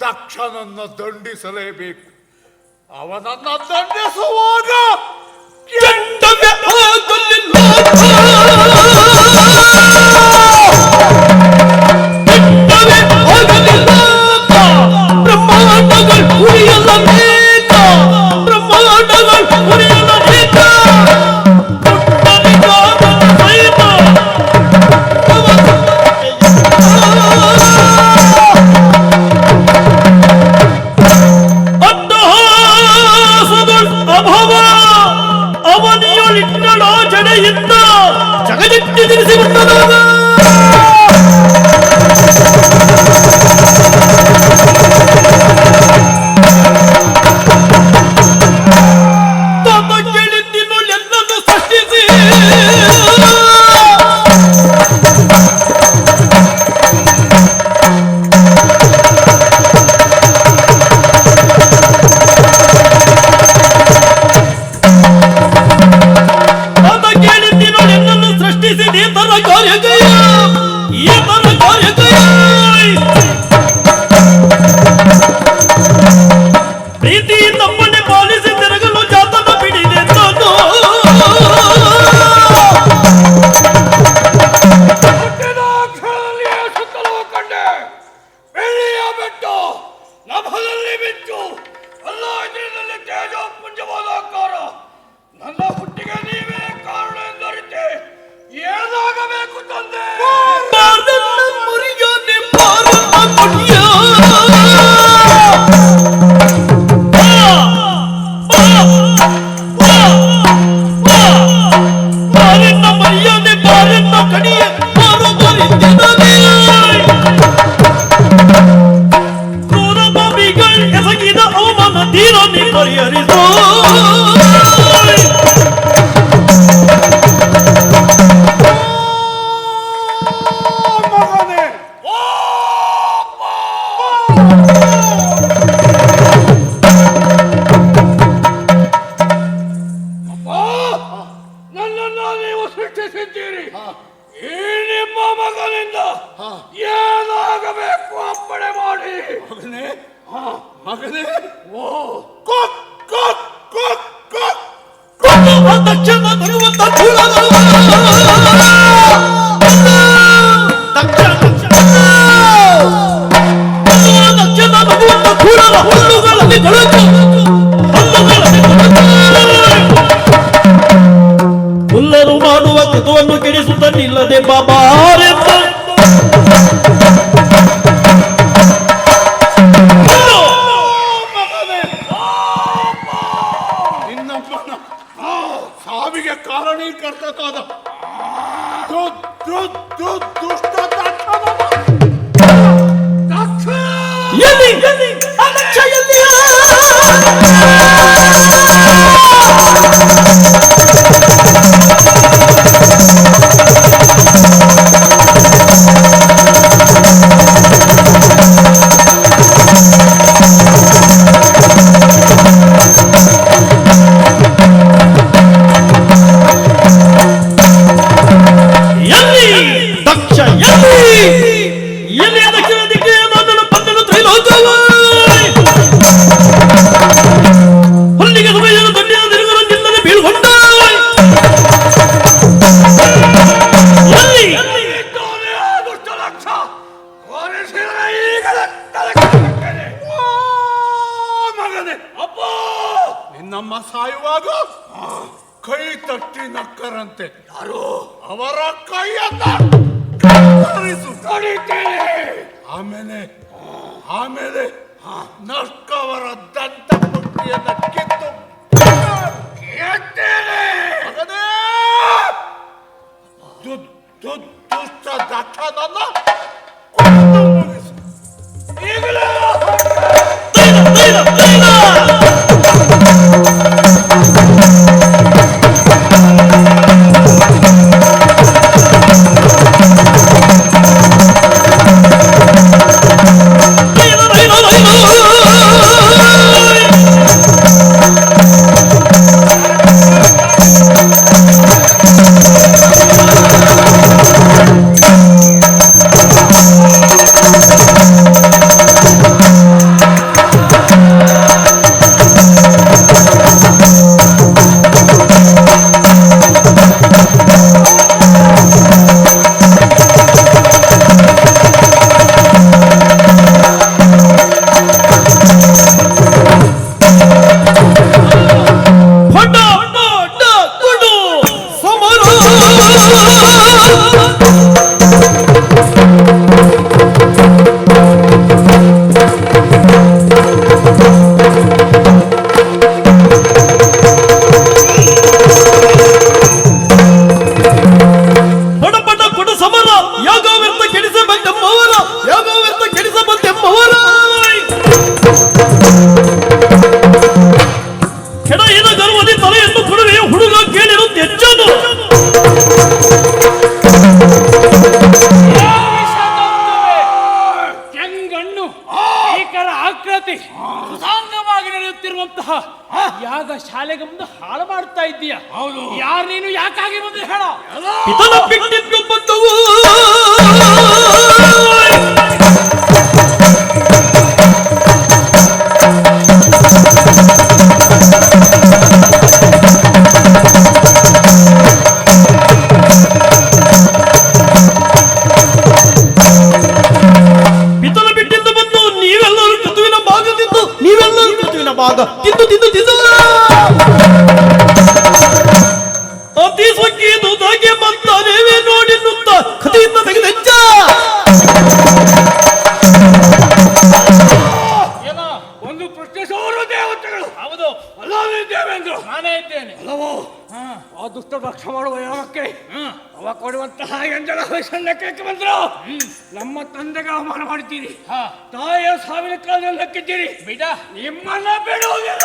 ದಕ್ಷನನ್ನು ದಂಡಿಸಲೇಬೇಕು. ಅವನನ್ನ ದಂಡಿಸುವಾಗ ಹೋಗಲಿಲ್ಲ Dino ni por yeri do. हाँ ये लोग बड़े मारी मगने हाँ मगने वो कुक कुक कुक कुक कुक दक्षिण भगवत ದಕ್ಷಿಣ ಭಗವಂತ ಕೂಡಲ ಹುಲ್ಲುಗಳಲ್ಲಿ ತೊಳೆದು ಹಲ್ಲುಗಳಲ್ಲಿ ತೊಳೆದು ಹುಲ್ಲರು ಮಾಡುವ ಕಥವನ್ನು ಕೆಡಿಸುತ್ತಲಿಲ್ಲದೆ ಬಾಬಾರೆ எதி அனச்சயந்தியா ಅಪ್ಪ! ನಿನ್ನಮ್ಮ ಸಾಯುವಾಗ ಕೈ ತಟ್ಟಿ ನಕ್ಕರಂತೆ. ಯಾರು? ಅವರ ಕೈಯನ್ನ ಆಮೇಲೆ ಆಮೇಲೆ ನಕ್ಕವರ ದಂತ ಪುಟ್ಟಿಯನ್ನ ಕಿತ್ತು. ಮಗನೇ, ದು- ದು- ದುಷ್ಟ ದಟ್ಟನನ್ನ ಶಾಲೆಗೆ ಮುಂದೆ ಹಾಳು ಮಾಡ್ತಾ ಇದ್ದೀಯ? ಹೌದು. ಯಾರು ನೀನು? ಯಾಕಾಗಿ ಬಂದು ಹೇಳ? ಪಿತನ ಬಿಟ್ಟಿದ್ದು ಬಂದವು. ಪಿತನ ಬಿಟ್ಟಿದ್ದು ಬಂದು ನೀವೆಲ್ಲರೂ ಋತುವಿನ ಭಾಗ. ಯಾಗಕ್ಕೆ ಅವ ಕೊಡುವಂತಹ ಎಂಜಲ ಸಣ್ಣಕ್ಕೆ ಬಂದ್ರು. ನಮ್ಮ ತಂದೆಗೆ ಅವಮಾನ ಮಾಡ್ತೀರಿ ತಾಯಿಯ ಸಾವಿನ ಕಾಲದಲ್ಲಿ ಹಾಕಿದ್ದೀರಿ ಬಿಡ. ನಿಮ್ಮನ್ನ ಬಿಡುವುದಿಲ್ಲ.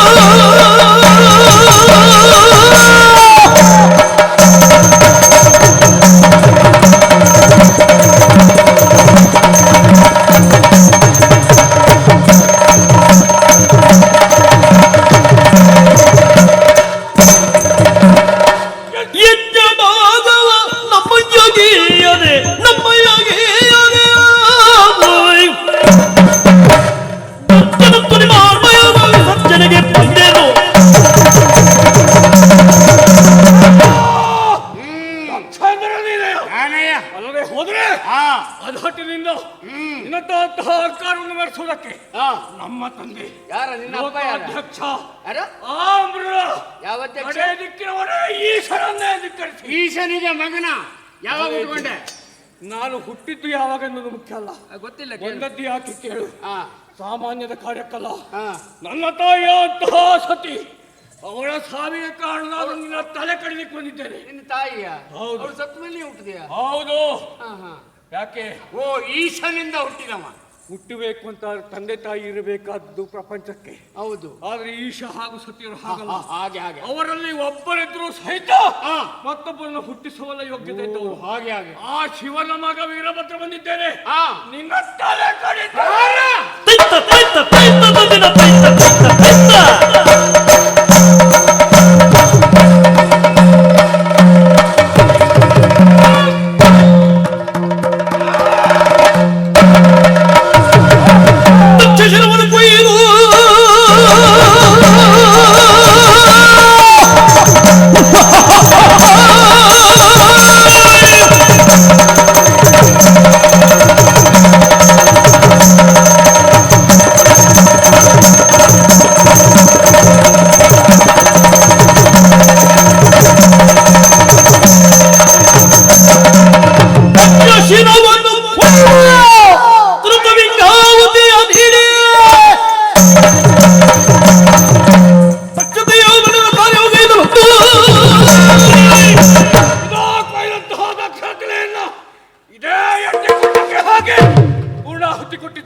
oh, ಅಧ್ಯಕ್ಷ ಯಾರ? ಆಮ್ರ. ಯಾವ ಅಧ್ಯಕ್ಷ? ಕಡೆ ದಿಕ್ಕಿನವನೇ ಈಶ್ವರನ್ನೇ ಧಿಕ್ಕರಿಸಿ. ಈಶನಿಗೆ ಮಗನ. ಯಾವಾಗ ಉಟ್ಕೊಂಡೆ ನಾನು ಹುಟ್ಟಿದ್ದು ಯಾವಾಗ ಅನ್ನೋದು ಮುಖ್ಯ ಅಲ್ಲ. ಗೊತ್ತಿಲ್ಲ. ಒಂದದ್ದು ಯಾಕೆ ಕೇಳು? ಸಾಮಾನ್ಯದ ಕಾರ್ಯಕ್ಕಲ್ಲ ನನ್ನ ತಾಯಿಯ ಅಂತಹ ಸತಿ ಅವಳ ಸಾವಿನ ಕಾರಣ ನಿನ್ನ ತಲೆ ಕಡಿಲಿಕ್ಕೆ ಬಂದಿದ್ದೇನೆ. ನಿನ್ನ ತಾಯಿಯ? ಹೌದು. ಸತ್ತ ಮೇಲೆ ಹುಟ್ಟಿದೆಯಾ? ಹೌದು. ಹಾ ಹಾ. ಯಾಕೆ? ಓ ಈಶನಿಂದ ಹುಟ್ಟಿದವ. ಹುಟ್ಟಬೇಕು ಅಂತ ತಂದೆ ತಾಯಿ ಇರಬೇಕಾದ್ದು ಪ್ರಪಂಚಕ್ಕೆ. ಹೌದು. ಆದ್ರೆ ಈಶ ಹಾಗೂ ಸತ್ಯರು ಹಾಗಲ್ಲ. ಹಾಗೆ ಹಾಗೆ. ಅವರಲ್ಲಿ ಒಬ್ಬರಿದ್ರು ಸಹಿತ. ಮತ್ತೊಬ್ಬರನ್ನು ಹುಟ್ಟಿಸುವಲ್ಲ ಯೋಗ್ಯತೆ ಇದ್ದವರು. ಹಾಗೆ ಹಾಗೆ. ಆ ಶಿವನ ಮಗ ವೀರಭದ್ರ ಬಂದಿದ್ದೇನೆ. ಹಾ. ನಿನ್ನ ತಲೆ ಕಡಿತ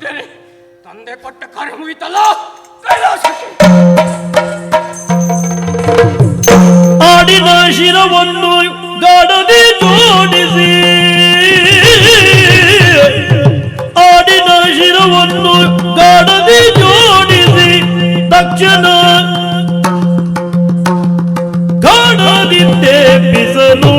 ಹೋಗುತ್ತೇನೆ ತಂದೆ ಕೊಟ್ಟ ಕಾರ್ಯ ಮುಗಿತಲ್ಲ? ಆಡಿನ ಶಿರವನ್ನು ಗಡದಿ ಜೋಡಿಸಿ. ಆಡಿನ ಶಿರವನ್ನು ಗಡದಿ ಜೋಡಿಸಿ. ತಕ್ಷಣ ಕಾಡದಿದ್ದೇ ಬಿಸಲು.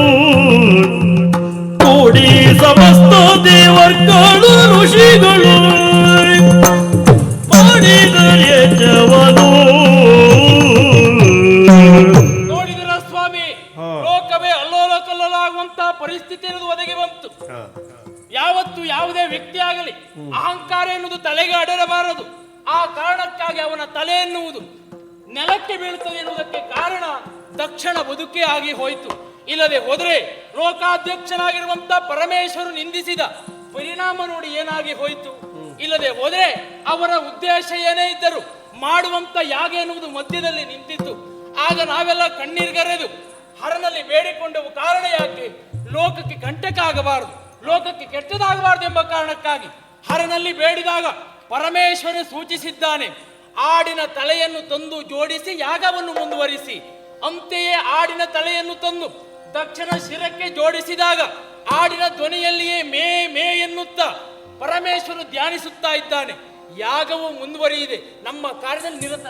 ನೆಲಕ್ಕೆ ಬೀಳುತ್ತದೆ ಎನ್ನುವುದಕ್ಕೆ ಕಾರಣ ತಕ್ಷಣ ಬದುಕೇ ಆಗಿ ಹೋಯಿತು. ಇಲ್ಲದೆ ಹೋದರೆ ಲೋಕಾಧ್ಯಕ್ಷನಾಗಿರುವಂತ ಪರಮೇಶ್ವರು ನಿಂದಿಸಿದ ಪರಿಣಾಮ ನೋಡಿ ಏನಾಗಿ ಹೋಯಿತು. ಇಲ್ಲದೆ ಹೋದರೆ ಅವರ ಉದ್ದೇಶ ಏನೇ ಇದ್ದರು ಮಾಡುವಂತ ಯಾಗ ಎನ್ನುವುದು ಮಧ್ಯದಲ್ಲಿ ನಿಂತಿತ್ತು. ಆಗ ನಾವೆಲ್ಲ ಕಣ್ಣೀರ್ಗರೆದು ಹರನಲ್ಲಿ ಬೇಡಿಕೊಂಡವು ಕಾರಣ ಯಾಕೆ? ಲೋಕಕ್ಕೆ ಕಂಟಕ ಆಗಬಾರದು ಲೋಕಕ್ಕೆ ಕೆಟ್ಟದಾಗಬಾರದು ಎಂಬ ಕಾರಣಕ್ಕಾಗಿ ಹರನಲ್ಲಿ ಬೇಡಿದಾಗ ಪರಮೇಶ್ವರ ಸೂಚಿಸಿದ್ದಾನೆ ಆಡಿನ ತಲೆಯನ್ನು ತಂದು ಜೋಡಿಸಿ, ಯಾಗವನ್ನು ಮುಂದುವರಿಸಿ, ಅಂತೆಯೇ ಆಡಿನ ತಲೆಯನ್ನು ತಂದು ದಕ್ಷಿಣ ಶಿರಕ್ಕೆ ಜೋಡಿಸಿದಾಗ ಆಡಿನ ಧ್ವನಿಯಲ್ಲಿಯೇ ಮೇ ಮೇ ಎನ್ನುತ್ತ ಪರಮೇಶ್ವರ ಧ್ಯಾನಿಸುತ್ತಾ ಇದ್ದಾನೆ. ಯಾಗವು ಮುಂದುವರಿಯಿದೆ. ನಮ್ಮ ಕಾರ್ಯದಲ್ಲಿ ನಿರತ